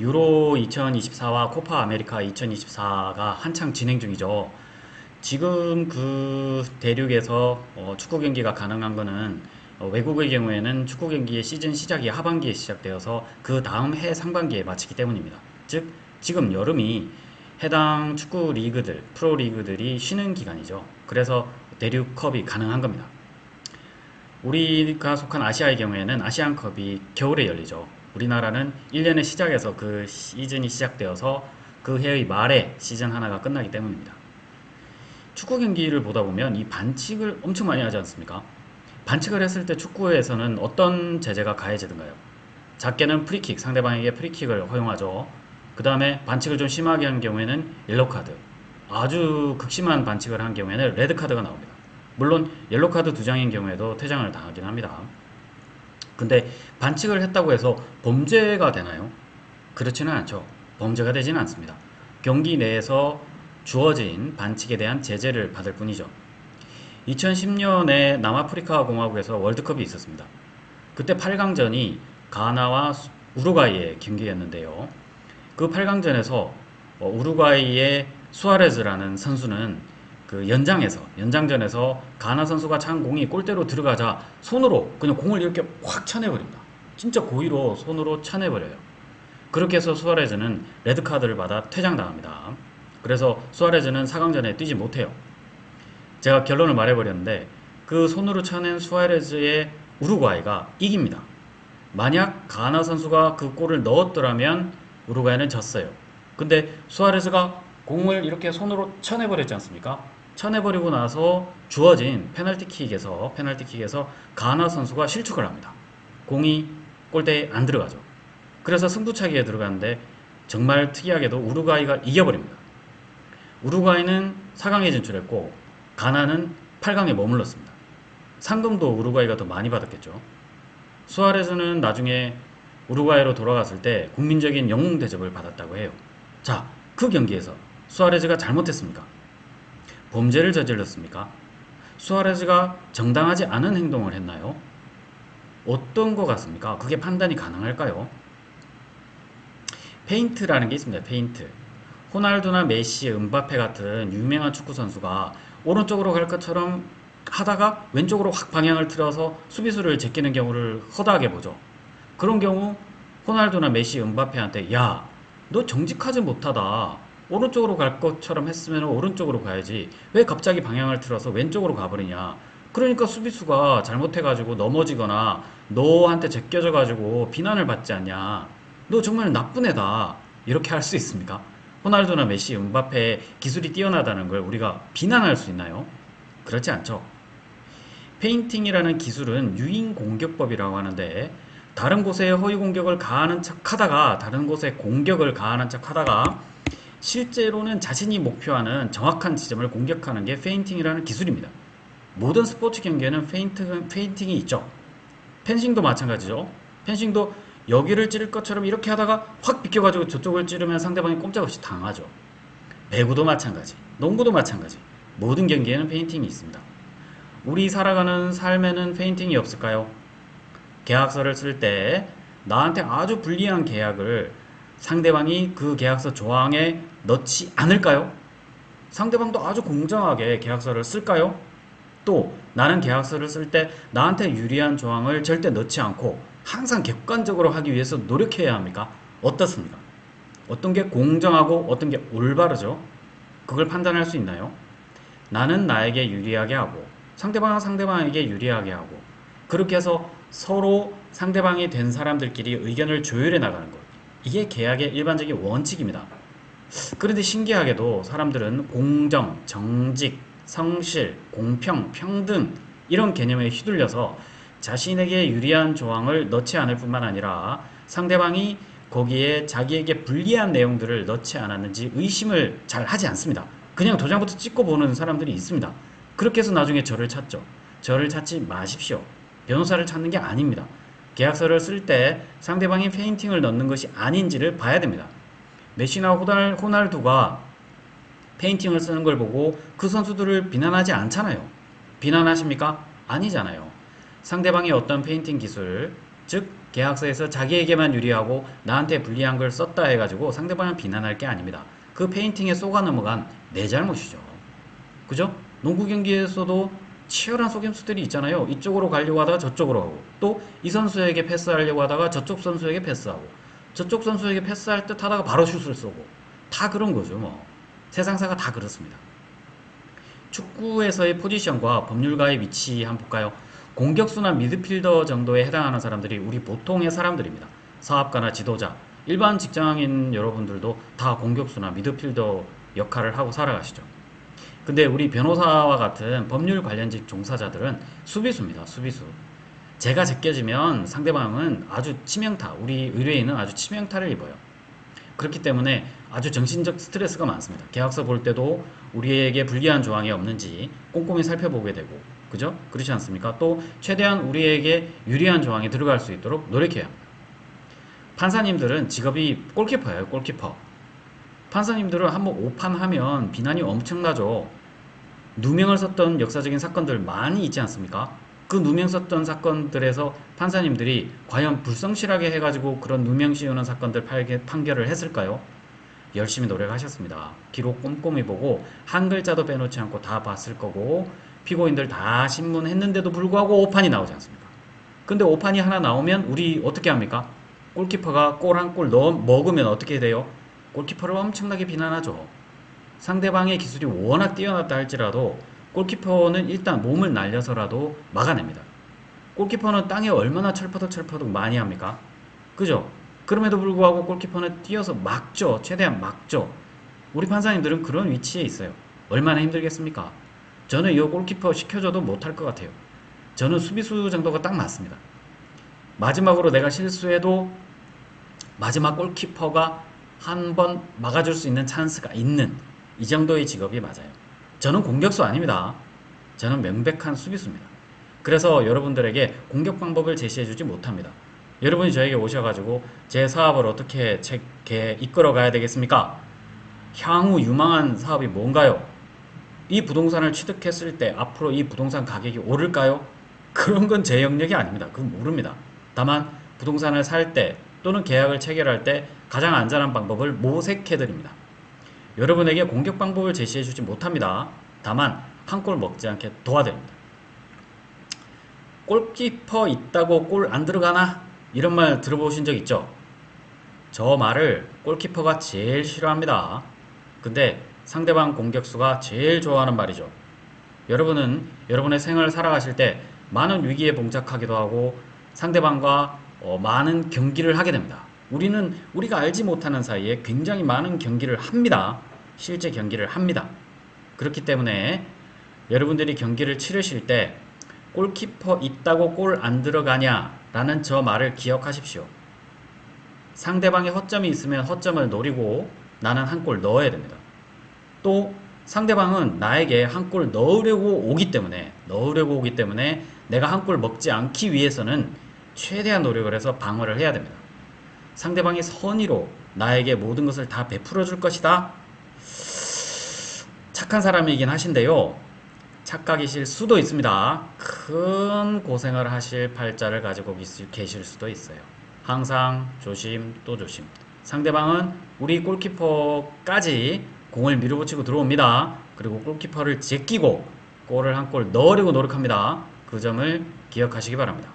유로 2024와 코파 아메리카 2024가 한창 진행 중이죠. 지금 그 대륙에서 어, 축구 경기가 가능한 거는 어, 외국의 경우에는 축구 경기의 시즌 시작이 하반기에 시작되어서 그 다음 해 상반기에 마치기 때문입니다. 즉 지금 여름이 해당 축구 리그들, 프로 리그들이 쉬는 기간이죠. 그래서 대륙컵이 가능한 겁니다. 우리가 속한 아시아의 경우에는 아시안컵이 겨울에 열리죠. 우리나라는 1년의 시작에서 그 시즌이 시작되어서 그 해의 말에 시즌 하나가 끝나기 때문입니다. 축구 경기를 보다 보면 이 반칙을 엄청 많이 하지 않습니까? 반칙을 했을 때 축구에서는 어떤 제재가 가해지던가요? 작게는 프리킥, 상대방에게 프리킥을 허용하죠. 그 다음에 반칙을 좀 심하게 한 경우에는 옐로카드, 아주 극심한 반칙을 한 경우에는 레드카드가 나옵니다. 물론 옐로카드 두 장인 경우에도 퇴장을 당하긴 합니다. 근데 반칙을 했다고 해서 범죄가 되나요? 그렇지는 않죠. 범죄가 되지는 않습니다. 경기 내에서 주어진 반칙에 대한 제재를 받을 뿐이죠. 2010년에 남아프리카 공화국에서 월드컵이 있었습니다. 그때 8강전이 가나와 우루과이의 경기였는데요. 그 8강전에서 우루과이의 수아레즈라는 선수는 그 연장에서 연장전에서 가나 선수가 찬 공이 골대로 들어가자 손으로 그냥 공을 이렇게 확 쳐내버립니다. 진짜 고의로 손으로 쳐내버려요. 그렇게 해서 수아레즈는 레드 카드를 받아 퇴장당합니다. 그래서 수아레즈는 4강전에 뛰지 못해요. 제가 결론을 말해버렸는데 그 손으로 쳐낸 수아레즈의 우루과이가 이깁니다. 만약 가나 선수가 그 골을 넣었더라면 우루과이는 졌어요. 근데 수아레즈가 공을 이렇게 손으로 쳐내버렸지 않습니까? 쳐내버리고 나서 주어진 페널티킥에서 페널티킥에서 가나 선수가 실축을 합니다. 공이 골대에 안 들어가죠. 그래서 승부차기에 들어가는데 정말 특이하게도 우루과이가 이겨버립니다. 우루과이는 4강에 진출했고 가나는 8강에 머물렀습니다. 상금도 우루과이가 더 많이 받았겠죠. 수아레스는 나중에 우루과이로 돌아갔을 때 국민적인 영웅 대접을 받았다고 해요. 자, 그 경기에서 수아레즈가 잘못했습니까? 범죄를 저질렀습니까? 수아레즈가 정당하지 않은 행동을 했나요? 어떤 것 같습니까? 그게 판단이 가능할까요? 페인트라는 게 있습니다. 페인트. 호날두나 메시, 은바페 같은 유명한 축구 선수가 오른쪽으로 갈 것처럼 하다가 왼쪽으로 확 방향을 틀어서 수비수를 제끼는 경우를 허다하게 보죠. 그런 경우 호날두나 메시, 은바페한테 야, 너 정직하지 못하다. 오른쪽으로 갈 것처럼 했으면 오른쪽으로 가야지. 왜 갑자기 방향을 틀어서 왼쪽으로 가버리냐. 그러니까 수비수가 잘못해가지고 넘어지거나 너한테 제껴져가지고 비난을 받지 않냐. 너 정말 나쁜 애다. 이렇게 할 수 있습니까? 호날두나 메시, 은바페의 기술이 뛰어나다는 걸 우리가 비난할 수 있나요? 그렇지 않죠. 페인팅이라는 기술은 유인 공격법이라고 하는데 다른 곳에 허위 공격을 가하는 척 하다가 다른 곳에 공격을 가하는 척 하다가 실제로는 자신이 목표하는 정확한 지점을 공격하는 게 페인팅이라는 기술입니다. 모든 스포츠 경기에는 페인트, 페인팅이 있죠. 펜싱도 마찬가지죠. 펜싱도 여기를 찌를 것처럼 이렇게 하다가 확 비껴가지고 저쪽을 찌르면 상대방이 꼼짝없이 당하죠. 배구도 마찬가지, 농구도 마찬가지. 모든 경기에는 페인팅이 있습니다. 우리 살아가는 삶에는 페인팅이 없을까요? 계약서를 쓸 때 나한테 아주 불리한 계약을 상대방이 그 계약서 조항에 넣지 않을까요? 상대방도 아주 공정하게 계약서를 쓸까요? 또 나는 계약서를 쓸 때 나한테 유리한 조항을 절대 넣지 않고 항상 객관적으로 하기 위해서 노력해야 합니까? 어떻습니까? 어떤 게 공정하고 어떤 게 올바르죠? 그걸 판단할 수 있나요? 나는 나에게 유리하게 하고 상대방은 상대방에게 유리하게 하고 그렇게 해서 서로 상대방이 된 사람들끼리 의견을 조율해 나가는 것. 이게 계약의 일반적인 원칙입니다. 그런데 신기하게도 사람들은 공정, 정직, 성실, 공평, 평등 이런 개념에 휘둘려서 자신에게 유리한 조항을 넣지 않을 뿐만 아니라 상대방이 거기에 자기에게 불리한 내용들을 넣지 않았는지 의심을 잘 하지 않습니다. 그냥 도장부터 찍고 보는 사람들이 있습니다. 그렇게 해서 나중에 저를 찾죠. 저를 찾지 마십시오. 변호사를 찾는 게 아닙니다. 계약서를 쓸 때 상대방이 페인팅을 넣는 것이 아닌지를 봐야 됩니다. 메시나 호날, 호날두가 페인팅을 쓰는 걸 보고 그 선수들을 비난하지 않잖아요. 비난하십니까? 아니잖아요. 상대방의 어떤 페인팅 기술, 즉 계약서에서 자기에게만 유리하고 나한테 불리한 걸 썼다 해가지고 상대방을 비난할 게 아닙니다. 그 페인팅에 쏘가 넘어간 내 잘못이죠. 그죠? 농구 경기에서도 치열한 속임수들이 있잖아요. 이쪽으로 가려고 하다가 저쪽으로 가고 또 이 선수에게 패스하려고 하다가 저쪽 선수에게 패스하고 저쪽 선수에게 패스할 듯 하다가 바로 슛을 쏘고 다 그런 거죠. 뭐 세상사가 다 그렇습니다. 축구에서의 포지션과 법률가의 위치 한번 볼까요? 공격수나 미드필더 정도에 해당하는 사람들이 우리 보통의 사람들입니다. 사업가나 지도자, 일반 직장인 여러분들도 다 공격수나 미드필더 역할을 하고 살아가시죠. 근데 우리 변호사와 같은 법률 관련직 종사자들은 수비수입니다. 수비수. 제가 제껴지면 상대방은 아주 치명타, 우리 의뢰인은 아주 치명타를 입어요. 그렇기 때문에 아주 정신적 스트레스가 많습니다. 계약서 볼 때도 우리에게 불리한 조항이 없는지 꼼꼼히 살펴보게 되고, 그죠? 그렇지 않습니까? 또 최대한 우리에게 유리한 조항이 들어갈 수 있도록 노력해야 합니다. 판사님들은 직업이 골키퍼예요, 골키퍼. 판사님들은 한번 오판하면 비난이 엄청나죠. 누명을 썼던 역사적인 사건들 많이 있지 않습니까? 그 누명 썼던 사건들에서 판사님들이 과연 불성실하게 해가지고 그런 누명 씌우는 사건들 팔게- 판결을 했을까요? 열심히 노력하셨습니다. 기록 꼼꼼히 보고 한 글자도 빼놓지 않고 다 봤을 거고 피고인들 다 신문했는데도 불구하고 오판이 나오지 않습니까? 근데 오판이 하나 나오면 우리 어떻게 합니까? 골키퍼가 골 한 골 넣어 먹으면 어떻게 돼요? 골키퍼를 엄청나게 비난하죠. 상대방의 기술이 워낙 뛰어났다 할지라도 골키퍼는 일단 몸을 날려서라도 막아냅니다. 골키퍼는 땅에 얼마나 철퍼덕 철퍼덕 많이 합니까? 그죠? 그럼에도 불구하고 골키퍼는 뛰어서 막죠. 최대한 막죠. 우리 판사님들은 그런 위치에 있어요. 얼마나 힘들겠습니까? 저는 이 골키퍼 시켜줘도 못할 것 같아요. 저는 수비수 정도가 딱 맞습니다. 마지막으로 내가 실수해도 마지막 골키퍼가 한 번 막아줄 수 있는 찬스가 있는 이 정도의 직업이 맞아요. 저는 공격수 아닙니다. 저는 명백한 수비수입니다. 그래서 여러분들에게 공격 방법을 제시해주지 못합니다. 여러분이 저에게 오셔가지고 제 사업을 어떻게 제, 개- 이끌어 가야 되겠습니까? 향후 유망한 사업이 뭔가요? 이 부동산을 취득했을 때 앞으로 이 부동산 가격이 오를까요? 그런 건 제 영역이 아닙니다. 그건 모릅니다. 다만 부동산을 살 때 또는 계약을 체결할 때 가장 안전한 방법을 모색해 드립니다. 여러분에게 공격 방법을 제시해 주지 못합니다. 다만 한 골 먹지 않게 도와드립니다. 골키퍼 있다고 골 안 들어가나? 이런 말 들어보신 적 있죠? 저 말을 골키퍼가 제일 싫어합니다. 근데 상대방 공격수가 제일 좋아하는 말이죠. 여러분은 여러분의 생활을 살아가실 때 많은 위기에 봉착하기도 하고 상대방과 어, 많은 경기를 하게 됩니다. 우리는 우리가 알지 못하는 사이에 굉장히 많은 경기를 합니다. 실제 경기를 합니다. 그렇기 때문에 여러분들이 경기를 치르실 때 골키퍼 있다고 골 안 들어가냐라는 저 말을 기억하십시오. 상대방의 허점이 있으면 허점을 노리고 나는 한 골 넣어야 됩니다. 또 상대방은 나에게 한 골 넣으려고 오기 때문에 넣으려고 오기 때문에 내가 한 골 먹지 않기 위해서는 최대한 노력을 해서 방어를 해야 됩니다. 상대방이 선의로 나에게 모든 것을 다 베풀어 줄 것이다. 착한 사람이긴 하신데요. 착각이실 수도 있습니다. 큰 고생을 하실 팔자를 가지고 있- 계실 수도 있어요. 항상 조심 또 조심. 상대방은 우리 골키퍼까지 공을 밀어붙이고 들어옵니다. 그리고 골키퍼를 제끼고 골을 한 골 넣으려고 노력합니다. 그 점을 기억하시기 바랍니다.